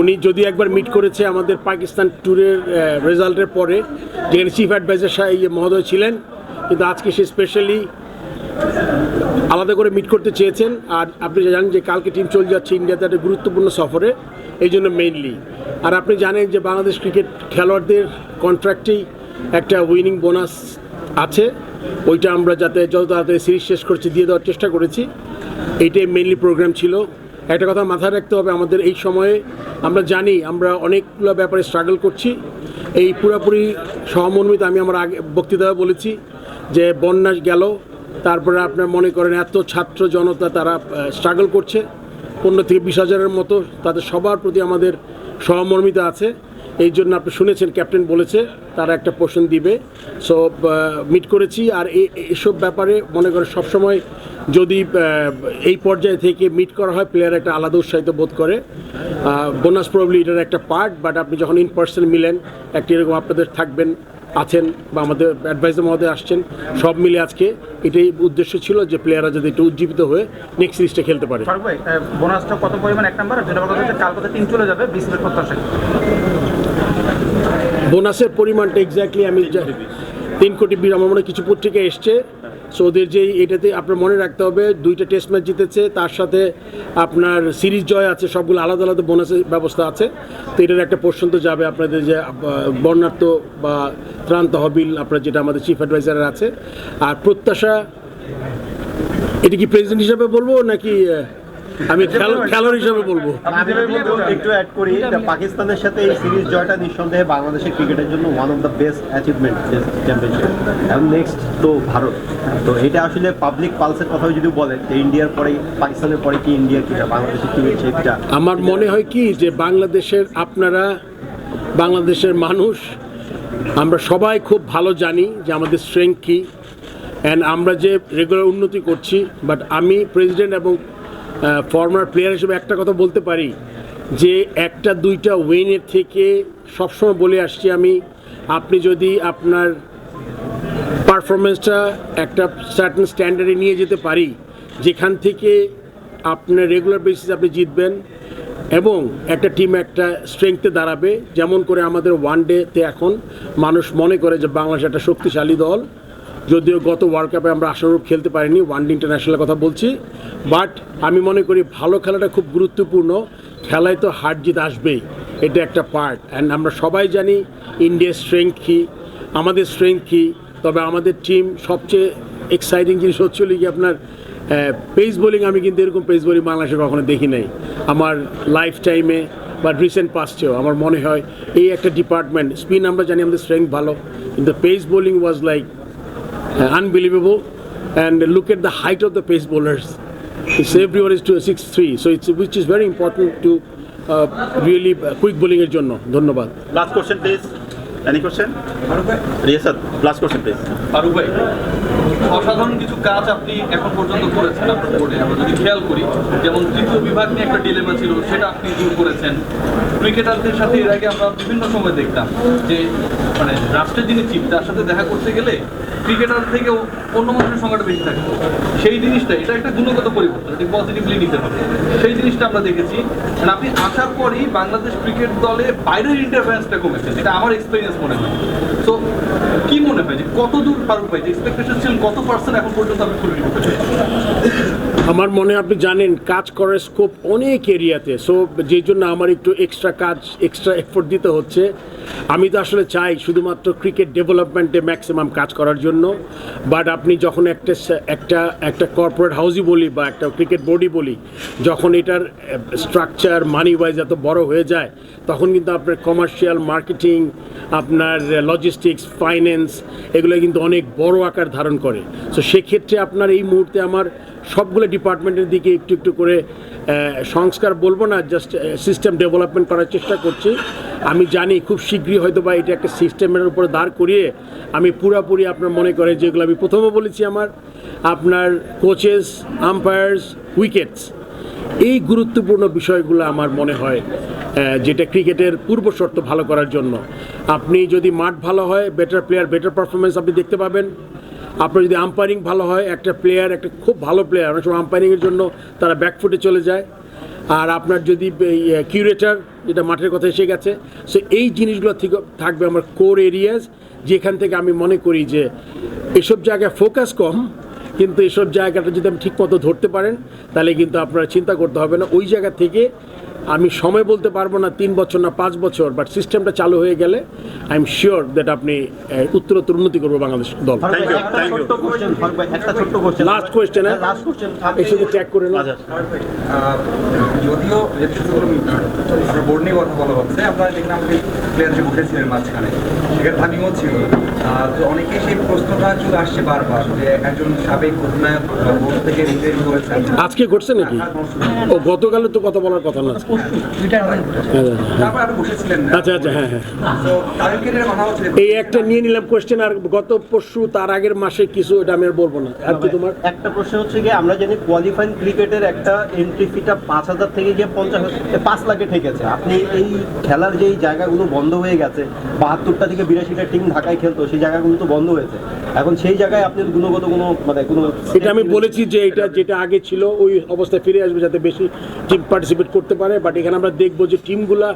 উনি যদি একবার মিট করেছে আমাদের পাকিস্তান ট্যুরের রেজাল্টের পরে যেখানে চিফ অ্যাডভাইজার সাহেব মহোদয় ছিলেন, কিন্তু আজকে সে স্পেশালি আলাদা করে মিট করতে চেয়েছেন। আর আপনি জানেন যে কালকে টিম চলে যাচ্ছে ইন্ডিয়াতে একটা গুরুত্বপূর্ণ সফরে, এই জন্য মেইনলি আর আপনি জানেন যে বাংলাদেশ ক্রিকেট খেলোয়াড়দের কন্ট্রাক্টেই একটা উইনিং বোনাস আছে। ওইটা আমরা যাতে যত তাড়াতাড়ি সিরিজ শেষ করছি, দিয়ে দেওয়ার চেষ্টা করেছি। এইটাই মেইনলি প্রোগ্রাম ছিল। একটা কথা মাথায় রাখতে হবে, আমাদের এই সময়ে আমরা জানি আমরা অনেকগুলো ব্যাপারে স্ট্রাগল করছি। এই পুরোপুরি সহমর্মিত আমি আমার আগে বক্তৃতা বলেছি যে বন্যাস গেল, তারপরে আপনার মনে করেন এত ছাত্র জনতা তারা স্ট্রাগল করছে। পনেরো থেকে বিশ হাজারের মতো তাদের সবার প্রতি আমাদের সহমর্মিতা আছে। এই জন্য আপনি শুনেছেন, ক্যাপ্টেন বলেছে, তারা একটা পোষণ দিবে। সো মিট করেছি, আর এসব ব্যাপারে মনে করেন সবসময় যদি এই পর্যায়ে থেকে মিট করা হয় প্লেয়ার একটা আলাদা উৎসাহিত বোধ করে। বোনাস প্রবলি এটার একটা পার্ট বাট আপনি যখন ইন পার্সন মিলেন, একটা এরকম আপনাদের থাকবেন, আছেন, বা আমাদের অ্যাডভাইজার মহোদয় আসছেন, সব মিলে আজকে এটাই উদ্দেশ্য ছিল যে প্লেয়াররা যাতে একটু উজ্জীবিত হয়ে নেক্সট সিরিজটা খেলতে পারে। বোনাসটা কত পরিমাণ? এক নাম্বার দুই কথা টিম চলে যাবে, বিসিবির প্রত্যাশা? বোনাসের পরিমাণটা এক্স্যাক্টলি আমি তিন কোটি বিশ আমার মনে কিছু পত্রিকা এসছে। সো ওদের যেই এটাতে আপনার মনে রাখতে হবে, দুইটা টেস্ট ম্যাচ জিতেছে, তার সাথে আপনার সিরিজ জয় আছে, সবগুলো আলাদা আলাদা বোনাসের ব্যবস্থা আছে। তো এটার একটা পোর্শন তো যাবে আপনাদের যে বর্ণার্থ বা ত্রাণ তহবিল আপনার যেটা আমাদের চিফ অ্যাডভাইজারের আছে। আর প্রত্যাশা, এটা কি প্রেসিডেন্ট হিসাবে বলব নাকি আমি খেলো- খেলোয়াড় হিসাবে বলব। একটু অ্যাড করি পাকিস্তানের সাথে এই সিরিজ জয়টা নিঃসন্দেহে বাংলাদেশের ক্রিকেটের জন্য one of the best achievement championship এবং নেক্সট তো ভারত। তো এটা আসলে পাবলিক পালসের কথাও যদি বলেন যে ইন্ডিয়ার পরে পাকিস্তানের পরে কি ইন্ডিয়া কিনা বাংলাদেশের টিমের শেপটা আমার মনে হয় কি যে বাংলাদেশের আপনারা বাংলাদেশের মানুষ আমরা সবাই খুব ভালো জানি যে আমাদের স্ট্রেংথ কী। অ্যান্ড আমরা যে রেগুলার উন্নতি করছি বাট আমি প্রেসিডেন্ট এবং ফর্মার প্লেয়ার হিসেবে একটা কথা বলতে পারি যে একটা, দুইটা উইনের থেকে সবসময় বলে আসছি আমি, আপনি যদি আপনার পারফরমেন্সটা একটা সার্টেন স্ট্যান্ডার্ডে নিয়ে যেতে পারি, যেখান থেকে আপনার রেগুলার বেসিস আপনি জিতবেন এবং একটা টিম একটা স্ট্রেংথে দাঁড়াবে, যেমন করে আমাদের ওয়ান ডেতে এখন মানুষ মনে করে যে বাংলাদেশ একটা শক্তিশালী দল। যদিও গত ওয়ার্ল্ড কাপে আমরা আশানুরূপ খেলতে পারিনি ওয়ান ডে ইন্টারন্যাশনালের কথা বলছি। বাট আমি মনে করি ভালো খেলাটা খুব গুরুত্বপূর্ণ। খেলায় তো হার জিত আসবেই, এটা একটা পার্ট অ্যান্ড আমরা সবাই জানি ইন্ডিয়ার স্ট্রেংথ কী, আমাদের স্ট্রেংথ কী, তবে আমাদের টিম সবচেয়ে এক্সাইটিং জিনিস হচ্ছিল কি আপনার পেস বোলিং আমি কিন্তু এরকম পেস বোলিং বাংলাদেশে কখনো দেখি নাই। আমার লাইফ টাইমে বা রিসেন্ট পাস্টেও আমার মনে হয় এই একটা ডিপার্টমেন্ট স্পিন আমরা জানি আমাদের স্ট্রেংথ ভালো, কিন্তু pace bowling was like unbelievable. And look at the height of the pace bowlers. It's everyone is to a six three, so it's which is very important to uh, really uh, quick bowling এর জন্য. ধন্যবাদ. Last question please any question Riya sir last question please Faruk ভাই অসাধারণ কিছু কাজ আপনি এখন পর্যন্ত করেছেন আপনার বোর্ডে আমরা যদি খেয়াল করি যেমন তৃতীয় বিভাগ নিয়ে একটা ডিলেমা ছিল সেটা আপনি দূর করেছেন। ক্রিকেটারদের সাথে এর আগে আমরা বিভিন্ন সময় দেখতাম যে মানে রাষ্ট্রের যিনি চিফ তার সাথে দেখা করতে গেলে ক্রিকেটার থেকে অন্য মানুষের সংখ্যাটা বেশি থাকে। সেই জিনিসটা, এটা একটা গুণগত পরিবর্তন, এটি পজিটিভলি নিতে হবে। সেই জিনিসটা আমরা দেখেছি। আপনি আসার পরেই বাংলাদেশ ক্রিকেট দলে বাইরের ইন্টারফারেন্সটা কমেছে, যেটা আমার এক্সপিরিয়েন্স মনে হয়। সো কি মনে হয় যে কত দূর ফারুক ভাই যে এক্সপেকটেশন ছিল কত পার্সেন্ট এখন পর্যন্ত আপনি ফুলফিল করতে? আমার মনে আপনি জানেন, কাজ করার স্কোপ অনেক এরিয়াতে। সো যে জন্য আমার একটু এক্সট্রা কাজ এক্সট্রা এফোর্ট দিতে হচ্ছে। আমি তো আসলে চাই শুধুমাত্র ক্রিকেট ডেভেলপমেন্টে ম্যাক্সিমাম কাজ করার জন্য। বাট আপনি যখন একটা একটা একটা কর্পোরেট হাউসই বলি বা একটা ক্রিকেট বোর্ডই বলি, যখন এটার স্ট্রাকচার মানি ওয়াইজ এত বড় হয়ে যায়, তখন কিন্তু আপনার কমার্শিয়াল মার্কেটিং আপনার লজিস্টিক্স ফাইন্যান্স এগুলো কিন্তু অনেক বড় আকার ধারণ করে। সো সেক্ষেত্রে আপনার এই মুহূর্তে আমার সবগুলো ডিপার্টমেন্টের দিকে একটু একটু করে সংস্কার বলব না জাস্ট সিস্টেম ডেভেলপমেন্ট করার চেষ্টা করছি। আমি জানি খুব শীঘ্রই হয়তো বা এটা একটা সিস্টেমের উপরে দাঁড় করিয়ে আমি পুরাপুরি আপনার মনে করে যেগুলো আমি প্রথমে বলেছি আমার, আপনার কোচেস আম্পায়ার্স উইকেটস এই গুরুত্বপূর্ণ বিষয়গুলো আমার মনে হয় যেটা ক্রিকেটের পূর্ব শর্ত ভালো করার জন্য। আপনি যদি মাঠ ভালো হয় বেটার প্লেয়ার বেটার পারফরমেন্স আপনি দেখতে পাবেন। আপনার যদি আম্পায়ারিং ভালো হয়, একটা প্লেয়ার একটা খুব ভালো প্লেয়ার অনেক সময় আম্পায়ারিংয়ের জন্য তারা ব্যাকফুটে চলে যায়। আর আপনার যদি কিউরেটার যেটা মাঠের কথা এসে গেছে, সো এই জিনিসগুলো থেকে থাকবে আমার কোর এরিয়াস যেখান থেকে আমি মনে করি যে এসব জায়গায় ফোকাস কম, কিন্তু এসব জায়গাটা যদি আপনি ঠিকমতো ধরতে পারেন, তাহলে কিন্তু আপনারা চিন্তা করতে হবে না। ওই জায়গা থেকে আমি সময় বলতে পারব না তিন বছর না পাঁচ বছর বাট সিস্টেমটা চালু হয়ে গেলে আই এম শিওর দ্যাট আপনি উত্তরোত্তর উন্নতি করব বাংলাদেশ দল। লাস্ট কোয়েশ্চেন সাথে চেক করে না আচ্ছা যদিও আমরা বোর্ড নিয়ে কথা বলা হচ্ছে আপনারা দেখলাম যে প্লেয়ার যে উঠেছিলেন মাঝখানে। তামিমও ছিল। তো অনেকেই সেই প্রশ্নটা চলে আসছে বারবার যে একজন সাবেক অধিনায়ক বোর্ড থেকে রিটায়ার করেছেন। আজকে ঘটছে নাকি? ও গতকালে তো কথা বলার কথা না হ্যাঁ, তারপর আপনি বসেছিলেন আচ্ছা আচ্ছা হ্যাঁ হ্যাঁ। তো তাদেরকে নিয়ে কথা হচ্ছে? এই একটা নিয়ে নিলাম কোশ্চেন আর গত পরশু তার আগের মাসে কিছু এটা আমি আর বলব না। আর কি তোমার? একটা প্রশ্ন হচ্ছে কি আমরা জানি কোয়ালিফাইং ক্রিকেটের একটা এন্ট্রি ফিটা পাঁচ হাজার থেকে গিয়ে পঞ্চাশ পাঁচ লাখে ঠেকেছে। আপনি এই খেলার যেই জায়গাগুলো বন্ধ হয়ে গেছে বাহাত্তরটা থেকে বিরাশিটা টিম ঢাকায় খেলতো সেই জায়গাগুলো তো বন্ধ হয়েছে। এখন সেই জায়গায় আপনি গুণগত কোনো মানে কোনো এটা আমি বলেছি যে এটা যেটা আগে ছিল ওই অবস্থায় ফিরে আসবে যাতে বেশি টিম পার্টিসিপেট করতে পারে বাট এখানে আমরা দেখব যে টিমগুলা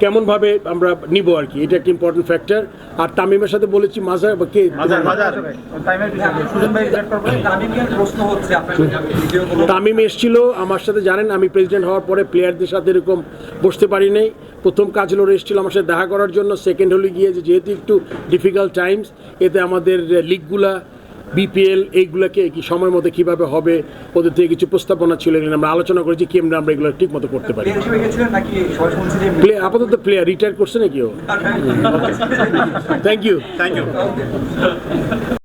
কেমনভাবে আমরা নিব আর কি? এটা একটা ইম্পর্টেন্ট ফ্যাক্টর আর তামিমের সাথে বলেছি মাজার বা কে? তামিম এসেছিল আমার সাথে জানেন আমি প্রেসিডেন্ট হওয়ার পরে প্লেয়ারদের সাথে এরকম বসতে পারি নাই। প্রথম কাজ হলো এসেছিল আমার সাথে দেখা করার জন্য। সেকেন্ড হলে গিয়ে যেহেতু একটু ডিফিকাল্ট টাইমস এতে আমাদের লিগগুলা বিপিএল এইগুলোকে কি সময় মতো কীভাবে হবে ওদের থেকে কিছু প্রস্তাবনা ছিল আমরা আলোচনা করেছি কি আমরা আমরা এগুলো ঠিক মতো করতে পারি। প্লে আপাতত প্লেয়ার রিটায়ার করছে নাকি ও? Thank you thank you